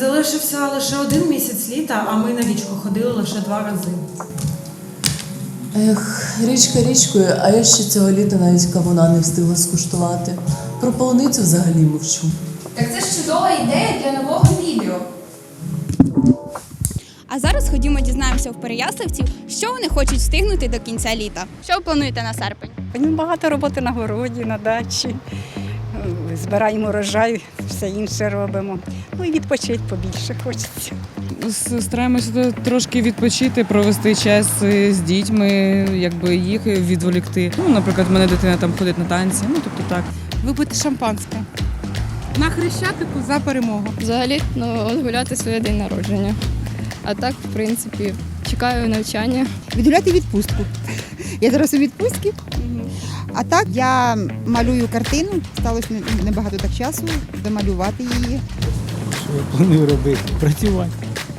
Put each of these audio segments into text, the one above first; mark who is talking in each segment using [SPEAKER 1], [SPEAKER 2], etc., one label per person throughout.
[SPEAKER 1] залишився лише один місяць літа, а ми на річку ходили лише два рази.
[SPEAKER 2] Ех, річка річкою, а я ще цього літа навіть кавуна не встигла скуштувати. Про полуницю взагалі мовчу.
[SPEAKER 3] Так це ж чудова ідея для нового відео.
[SPEAKER 4] А зараз ходімо дізнаємося в переяславців, що вони хочуть встигнути до кінця літа. Що ви плануєте на серпень?
[SPEAKER 5] Багато роботи на городі, на дачі. Збираємо урожай, все інше робимо. Ну і відпочити побільше хочеться.
[SPEAKER 6] Стараємося трошки відпочити, провести час е, з дітьми, якби їх відволікти. Ну, наприклад, в мене дитина там ходить на танці. Ну тобто так.
[SPEAKER 7] випити шампанське. На хрещатику за перемогу.
[SPEAKER 8] Взагалі, ну, гуляти своє день народження. А так, в принципі, чекаю навчання.
[SPEAKER 9] відгуляти відпустку. Я зараз у відпустці. А так я малюю картину, сталося небагато так часу домалювати її.
[SPEAKER 10] Що я планую робити? Працювати.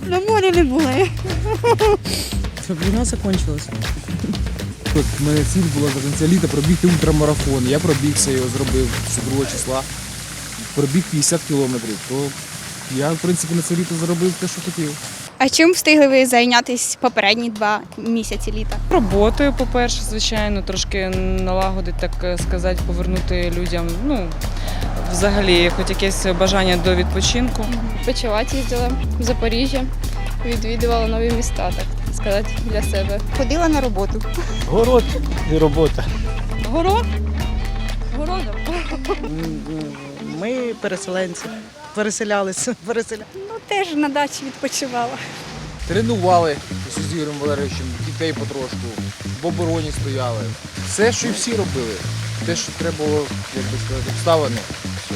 [SPEAKER 4] На морі не були.
[SPEAKER 6] Щоб війна закінчилась.
[SPEAKER 10] От мене ціль була до кінця літа пробігти ультрамарафон. Я пробігся його зробив з 2 числа. Пробіг 50 кілометрів. То я, в принципі, на це літо зробив те, що хотів.
[SPEAKER 4] А чим встигли ви зайнятися попередні два місяці літа?
[SPEAKER 6] Роботою, по-перше, звичайно, трошки налагодити, так сказати, повернути людям. Ну, взагалі, хоч якесь бажання до відпочинку.
[SPEAKER 8] Почувати їздила в Запоріжжя, відвідувала нові міста, так сказати, для себе.
[SPEAKER 9] Ходила на роботу.
[SPEAKER 10] Город і робота.
[SPEAKER 7] Город? Городом.
[SPEAKER 11] Ми переселенці. Переселялися. переселялися.
[SPEAKER 5] Ну теж на дачі відпочивала.
[SPEAKER 10] Тренували з Ігорем Валерійовичем, дітей потрошку, в обороні стояли. Все, що і всі робили. Те, що треба було, як би сказати, обставини. Все.